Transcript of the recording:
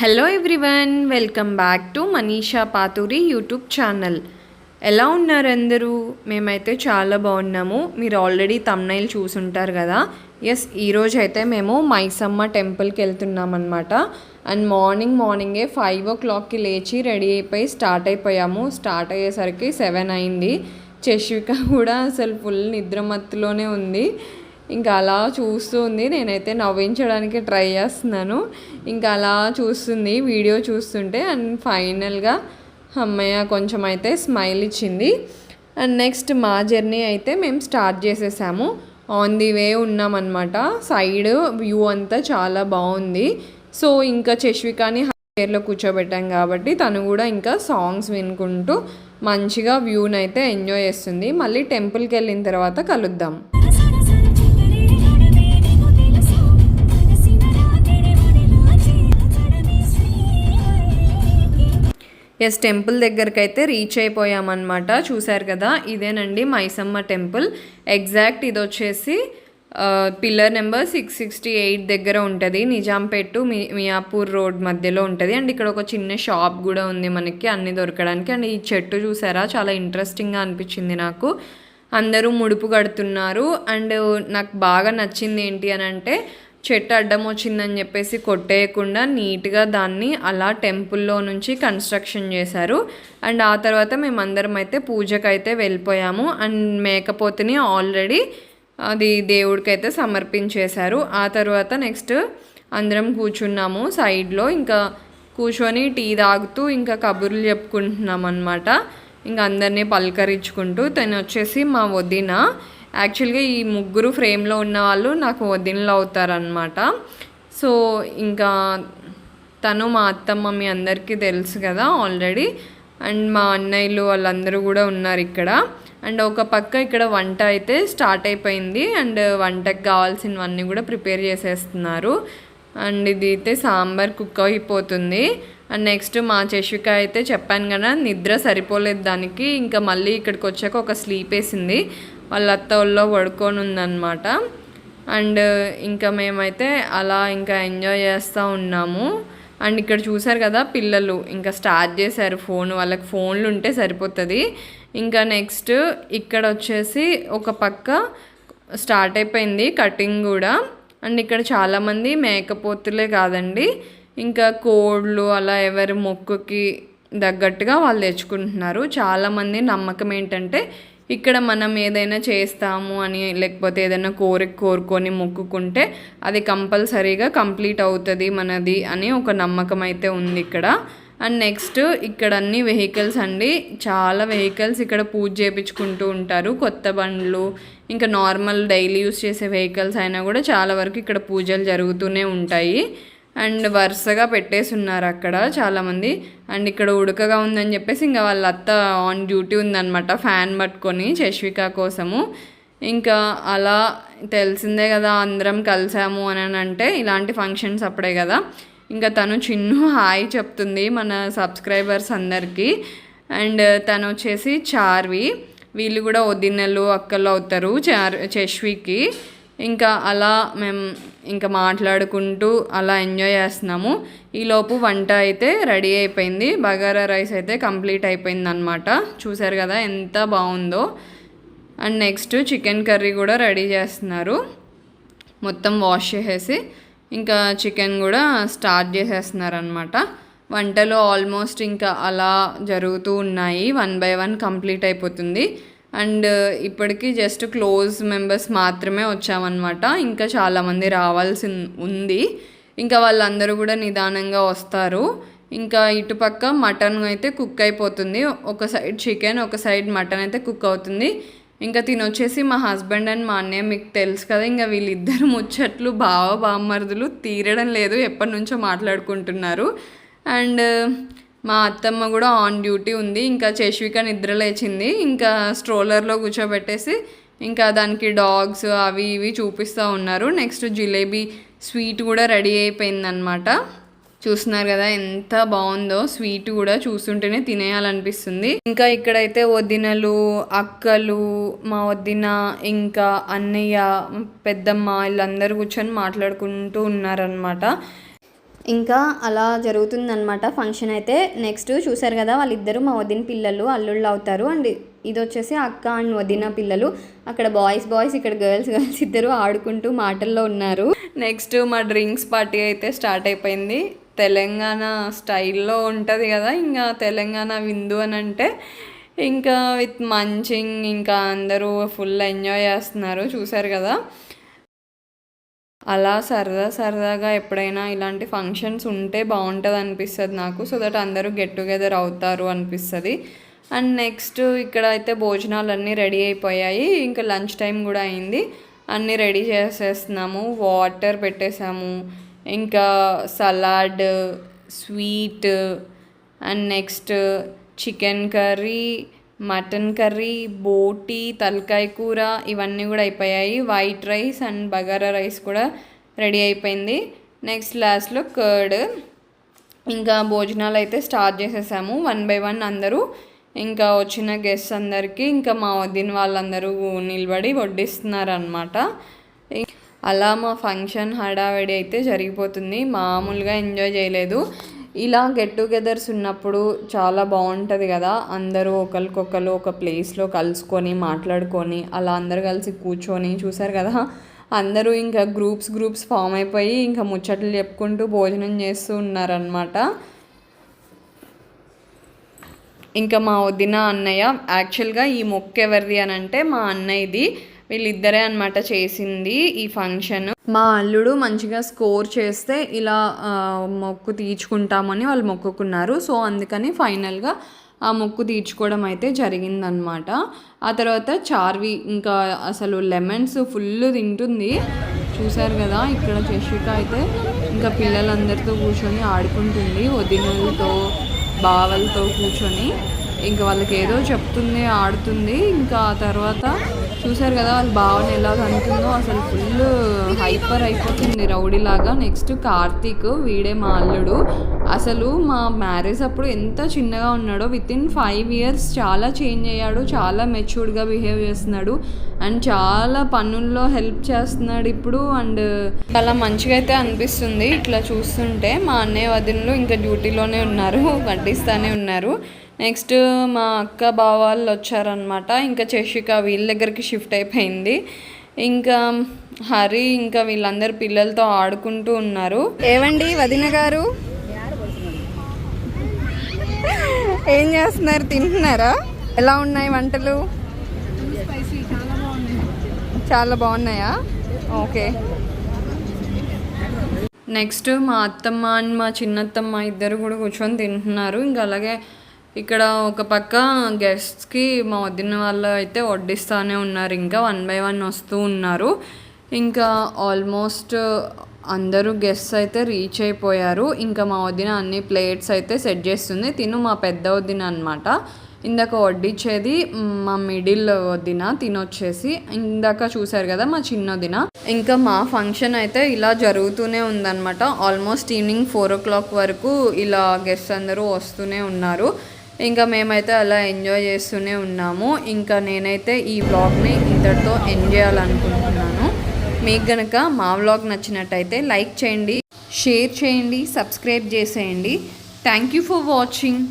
Hello everyone welcome back to Manisha Pathuri YouTube channel ఎలా ఉన్నారు అందరూ? మేమైతే చాలా బాగున్నాము. మీరు ఆల్రెడీ తమ్నైల్ చూసుంటారు కదా? ఎస్ ఈరోజు అయితే మేము మైసమ్మ టెంపుల్కి వెళ్తున్నాం అనమాట అండ్ మార్నింగ్ మార్నింగే ఫైవ్ ఓ క్లాక్కి లేచి రెడీ అయిపోయి స్టార్ట్ అయిపోయాము. స్టార్ట్ అయ్యేసరికి సెవెన్ అయింది. చశ్విక కూడా అసలు ఫుల్ నిద్రమత్తులోనే ఉంది. ఇంకా అలా చూస్తూ ఉంది నేనైతే నవ్వించడానికి ట్రై చేస్తున్నాను. ఇంకా అలా చూస్తుంది వీడియో చూస్తుంటే. అండ్ ఫైనల్గా అమ్మయ్య కొంచెం అయితే స్మైల్ ఇచ్చింది. అండ్ నెక్స్ట్ మా జర్నీ అయితే మేము స్టార్ట్ చేసేసాము. ఆన్ ది వే ఉన్నామన్నమాట. సైడ్ వ్యూ అంతా చాలా బాగుంది. సో ఇంకా చశ్వికాని చైర్లో కూర్చోబెట్టాం కాబట్టి తను కూడా ఇంకా సాంగ్స్ వినుకుంటూ మంచిగా వ్యూని అయితే ఎంజాయ్ చేస్తుంది. మళ్ళీ టెంపుల్కి వెళ్ళిన తర్వాత కలుద్దాం. ఎస్ టెంపుల్ దగ్గరికి అయితే రీచ్ అయిపోయామన్నమాట. చూశారు కదా? ఇదేనండి మైసమ్మ టెంపుల్ ఎగ్జాక్ట్ ఇది వచ్చేసి pillar number six sixty eight దగ్గర ఉంటుంది. నిజాంపేట్ మీ మియాపూర్ రోడ్ మధ్యలో ఉంటుంది. అండ్ ఇక్కడ ఒక చిన్న షాప్ కూడా ఉంది మనకి అన్ని దొరకడానికి. అండ్ ఈ చెట్టు చూసారా? చాలా ఇంట్రెస్టింగ్గా అనిపించింది నాకు. అందరూ ముడుపు కడుతున్నారు. అండ్ నాకు బాగా నచ్చింది ఏంటి అని అంటే చెట్టు అడ్డం వచ్చిందని చెప్పేసి కొట్టేయకుండా నీట్గా దాన్ని అలా టెంపుల్లో నుంచి కన్స్ట్రక్షన్ చేశారు. అండ్ ఆ తర్వాత మేమందరం అయితే పూజకైతే వెళ్ళిపోయాము. అండ్ మేకపోతుని ఆల్రెడీ అది దేవుడికైతే సమర్పించేశారు. ఆ తర్వాత నెక్స్ట్ అందరం కూర్చున్నాము సైడ్లో. ఇంకా కూర్చొని టీ తాగుతూ ఇంకా కబుర్లు చెప్పుకుంటున్నాం అనమాట ఇంకా అందరినీ పలకరించుకుంటూ తను వచ్చేసి మా వదిన యాక్చువల్గా ఈ ముగ్గురు ఫ్రేమ్లో ఉన్న వాళ్ళు నాకు వదినలు అవుతారనమాట సో ఇంకా తను మా అత్తమ్మ మీ అందరికీ తెలుసు కదా ఆల్రెడీ. అండ్ మా అన్నయ్యలు వాళ్ళందరూ కూడా ఉన్నారు ఇక్కడ. అండ్ ఒక పక్క ఇక్కడ వంట అయితే స్టార్ట్ అయిపోయింది. అండ్ వంటకు కావాల్సినవన్నీ కూడా ప్రిపేర్ చేసేస్తున్నారు. అండ్ ఇది అయితే సాంబార్ కుక్ అయిపోతుంది. అండ్ నెక్స్ట్ మా చషిక అయితే చెప్పాను కదా నిద్ర సరిపోలేదు దానికి. ఇంకా మళ్ళీ ఇక్కడికి వచ్చాక ఒక స్లీప్ వేసింది. వాళ్ళ అత్త ఒళ్ళో పడుకొని ఉందన్నమాట అండ్ ఇంకా మేమైతే అలా ఇంకా ఎంజాయ్ చేస్తూ ఉన్నాము. అండ్ ఇక్కడ చూసారు కదా పిల్లలు ఇంకా స్టార్ట్ చేశారు ఫోన్ వాళ్ళకి ఫోన్లు ఉంటే సరిపోతుంది. ఇంకా నెక్స్ట్ ఇక్కడ వచ్చేసి ఒక పక్క స్టార్ట్ అయిపోయింది కటింగ్ కూడా. అండ్ ఇక్కడ చాలామంది మేకపోతులే కాదండి ఇంకా కోళ్ళు అలా ఎవరి మొక్కుకి తగ్గట్టుగా వాళ్ళు తెచ్చుకుంటున్నారు. చాలామంది నమ్మకం ఏంటంటే ఇక్కడ మనం ఏదైనా చేస్తాము అని లేకపోతే ఏదైనా కోరిక కోరుకొని మొక్కుకుంటే అది కంపల్సరీగా కంప్లీట్ అవుతుంది మనది అని ఒక నమ్మకం అయితే ఉంది ఇక్కడ. అండ్ నెక్స్ట్ ఇక్కడ అన్ని వెహికల్స్ అండి. చాలా వెహికల్స్ ఇక్కడ పూజ చేయించుకుంటూ ఉంటారు. కొత్త బండ్లు ఇంకా నార్మల్ డైలీ యూస్ చేసే వెహికల్స్ అయినా కూడా చాలా వరకు ఇక్కడ పూజలు జరుగుతూనే ఉంటాయి. అండ్ వరుసగా పెట్టేసి ఉన్నారు అక్కడ చాలామంది. అండ్ ఇక్కడ ఉడకగా ఉందని చెప్పేసి ఇంకా వాళ్ళ అత్త ఆన్ డ్యూటీ ఉందన్నమాట ఫ్యాన్ పట్టుకొని చష్విక కోసము. ఇంకా అలా తెలిసిందే కదా అందరం కలిసాము అని అంటే ఇలాంటి ఫంక్షన్స్ అప్పుడే కదా. ఇంకా తను చిన్ను హాయ్ చెప్తుంది మన సబ్స్క్రైబర్స్ అందరికీ. అండ్ తను వచ్చేసి చార్వి వీళ్ళు కూడా వదినలు అక్కలు అవుతారు చార్ చష్వికి ఇంకా అలా మేము ఇంకా మాట్లాడుకుంటూ అలా ఎంజాయ్ చేస్తున్నాము. ఈలోపు వంట అయితే రెడీ అయిపోయింది. బగారా రైస్ అయితే కంప్లీట్ అయిపోయింది అనమాట చూసారు కదా ఎంత బాగుందో. అండ్ నెక్స్ట్ చికెన్ కర్రీ కూడా రెడీ చేస్తున్నారు. మొత్తం వాష్ చేసేసి ఇంకా చికెన్ కూడా స్టార్ట్ చేసేస్తున్నారు అనమాట వంటలు ఆల్మోస్ట్ ఇంకా అలా జరుగుతూ ఉన్నాయి. వన్ బై వన్ కంప్లీట్ అయిపోతుంది. అండ్ ఇప్పటికీ జస్ట్ క్లోజ్ మెంబర్స్ మాత్రమే వచ్చామన్నమాట. ఇంకా చాలామంది రావాల్సి ఉంది. ఇంకా వాళ్ళందరూ కూడా నిదానంగా వస్తారు. ఇంకా ఇటుపక్క మటన్ అయితే కుక్ అయిపోతుంది. ఒక సైడ్ చికెన్ ఒక సైడ్ మటన్ అయితే కుక్ అవుతుంది. ఇంకా తినొచ్చేసి మా హస్బెండ్ అండ్ మా అన్నయ్య మీకు తెలుసు కదా ఇంకా వీళ్ళిద్దరు ముచ్చట్లు బావ బామ్మర్దులు తీరడం లేదు ఎప్పటి నుంచో మాట్లాడుకుంటున్నారు. అండ్ మా అత్తమ్మ కూడా ఆన్ డ్యూటీ ఉంది. ఇంకా చశ్విక నిద్ర లేచింది. ఇంకా స్ట్రోలర్లో కూర్చోబెట్టేసి ఇంకా దానికి డాగ్స్ అవి ఇవి చూపిస్తూ ఉన్నారు. నెక్స్ట్ జిలేబీ స్వీట్ కూడా రెడీ అయిపోయిందనమాట చూస్తున్నారు కదా ఎంత బాగుందో. స్వీట్ కూడా చూస్తుంటేనే తినేయాలనిపిస్తుంది. ఇంకా ఇక్కడైతే వదినలు అక్కలు మా వదిన ఇంకా అన్నయ్య పెద్దమ్మ వీళ్ళందరూ కూర్చొని మాట్లాడుకుంటూ ఉన్నారనమాట ఇంకా అలా జరుగుతుందనమాట ఫంక్షన్ అయితే. నెక్స్ట్ చూసారు కదా వాళ్ళిద్దరూ మా వదిన పిల్లలు అల్లుళ్ళు అవుతారు. అండ్ ఇది వచ్చేసి అక్క అండ్ వదిన పిల్లలు. అక్కడ బాయ్స్ బాయ్స్ ఇక్కడ గర్ల్స్ గర్ల్స్ ఇద్దరు ఆడుకుంటూ మాటల్లో ఉన్నారు. నెక్స్ట్ మా డ్రింక్స్ పార్టీ అయితే స్టార్ట్ అయిపోయింది. తెలంగాణ స్టైల్లో ఉంటుంది కదా ఇంకా తెలంగాణ విందు అని అంటే ఇంకా విత్ మంచింగ్ ఇంకా అందరూ ఫుల్ ఎంజాయ్ చేస్తున్నారు. చూసారు కదా. అలా సరదా సరదాగా ఎప్పుడైనా ఇలాంటి ఫంక్షన్స్ ఉంటే బాగుంటుంది అనిపిస్తుంది నాకు సో దట్ అందరూ గెట్ టుగెదర్ అవుతారు అనిపిస్తుంది. అండ్ నెక్స్ట్ ఇక్కడ అయితే భోజనాలు అన్నీ రెడీ అయిపోయాయి ఇంకా లంచ్ టైం కూడా అయింది. అన్నీ రెడీ చేసేస్తున్నాము వాటర్ పెట్టేసాము ఇంకా salad sweet and next chicken curry mutton curry బోటి తలకాయ కూర ఇవన్నీ కూడా అయిపోయాయి. White rice and bagara rice కూడా రెడీ అయిపోయింది. నెక్స్ట్ లాస్ట్లో కర్డ్ ఇంకా భోజనాలు అయితే స్టార్ట్ చేసేసాము. వన్ బై వన్ అందరూ. ఇంకా వచ్చిన గెస్ట్ అందరికీ ఇంకా మా వదిన వాళ్ళందరూ నిలబడి వడ్డిస్తున్నారనమాట అలా మా ఫంక్షన్ హడావిడి అయితే జరిగిపోతుంది. మామూలుగా ఎంజాయ్ చేయలేదు. ఇలా గెట్ టుగెదర్స్ ఉన్నప్పుడు చాలా బాగుంటుంది కదా. అందరూ ఒకరికొకరు ఒక ప్లేస్లో కలుసుకొని మాట్లాడుకొని అలా అందరు కలిసి కూర్చొని చూసారు కదా. అందరూ ఇంకా గ్రూప్స్ గ్రూప్స్ ఫామ్ అయిపోయి ఇంకా ముచ్చట్లు చెప్పుకుంటూ భోజనం చేస్తూ ఉన్నారనమాట ఇంకా మా వదిన అన్నయ్య యాక్చువల్గా ఈ మొక్క ఎవరిది అని అంటే మా అన్నయ్యది. వీళ్ళిద్దరే అనమాట చేసింది ఈ ఫంక్షన్. మా అల్లుడు మంచిగా స్కోర్ చేస్తే ఇలా మొక్కు తీర్చుకుంటామని వాళ్ళు మొక్కుకున్నారు. సో అందుకని ఫైనల్గా ఆ మొక్కు తీర్చుకోవడం అయితే జరిగిందనమాట ఆ తర్వాత చార్వి ఇంకా అసలు లెమన్స్ ఫుల్ తింటుంది. చూశారు కదా ఇక్కడ చషిక అయితే ఇంకా పిల్లలందరితో కూర్చొని ఆడుకుంటుంది వదినలతో బావలతో కూర్చొని. ఇంకా వాళ్ళకి ఏదో చెప్తుంది ఆడుతుంది. ఇంకా ఆ తర్వాత చూసారు కదా వాళ్ళ భావన ఎలా అనుకుందో అసలు ఫుల్ హైపర్ అయిపోతుంది రౌడీలాగా. నెక్స్ట్ కార్తీక్ వీడే మా అల్లుడు. అసలు మా మ్యారేజ్ అప్పుడు ఎంత చిన్నగా ఉన్నాడో విత్ ఇన్ ఫైవ్ ఇయర్స్ చాలా చేంజ్ అయ్యాడు చాలా మెచ్యూర్డ్గా బిహేవ్ చేస్తున్నాడు అండ్ చాలా పనుల్లో హెల్ప్ చేస్తున్నాడు ఇప్పుడు అండ్ చాలా మంచిగా అయితే అనిపిస్తుంది. ఇట్లా చూస్తుంటే మా అన్నయ్య వదినలు ఇంకా డ్యూటీలోనే ఉన్నారు వడ్డిస్తూనే ఉన్నారు. నెక్స్ట్ మా అక్క బావ వాళ్ళు వచ్చారనమాట ఇంకా చషిక వీళ్ళ దగ్గరికి షిఫ్ట్ అయిపోయింది. ఇంకా హరి ఇంకా వీళ్ళందరు పిల్లలతో ఆడుకుంటూ ఉన్నారు. ఏవండి వదిన గారు? ఏం చేస్తున్నారు? తింటున్నారా? ఎలా ఉన్నాయి వంటలు? చాలా బాగున్నాయా? ఓకే. నెక్స్ట్ మా అత్తమ్మ అండ్ మా చిన్నత్తమ్మ ఇద్దరు కూడా కూర్చొని తింటున్నారు. ఇంకా అలాగే ఇక్కడ ఒక పక్క గెస్ట్స్కి మా వదిన వాళ్ళు అయితే వడ్డిస్తూనే ఉన్నారు. ఇంకా వన్ బై వన్ వస్తూ ఉన్నారు. ఇంకా ఆల్మోస్ట్ అందరూ గెస్ట్స్ అయితే రీచ్ అయిపోయారు. ఇంకా మా వదిన అన్ని ప్లేట్స్ అయితే సెట్ చేస్తుంది. తిను మా పెద్ద వదిన అనమాట ఇందాక వడ్డించేది మా మిడిల్ వదిన తినొచ్చేసి. ఇందాక చూశారు కదా మా చిన్న వదిన. ఇంకా మా ఫంక్షన్ అయితే ఇలా జరుగుతూనే ఉందన్నమాట. Almost evening four o'clock వరకు ఇలా గెస్ట్ అందరూ వస్తూనే ఉన్నారు. ఇంకా మేమైతే అలా ఎంజాయ్ చేస్తూనే ఉన్నాము. ఇంకా నేనైతే ఈ బ్లాగ్ని ఇంతటితో ఎండ్ చేయాలనుకుంటున్నాను మీకు గనక మా వ్లాగ్ నచ్చినట్టయితే లైక్ చేయండి షేర్ చేయండి సబ్స్క్రైబ్ చేసేయండి. Thank you for watching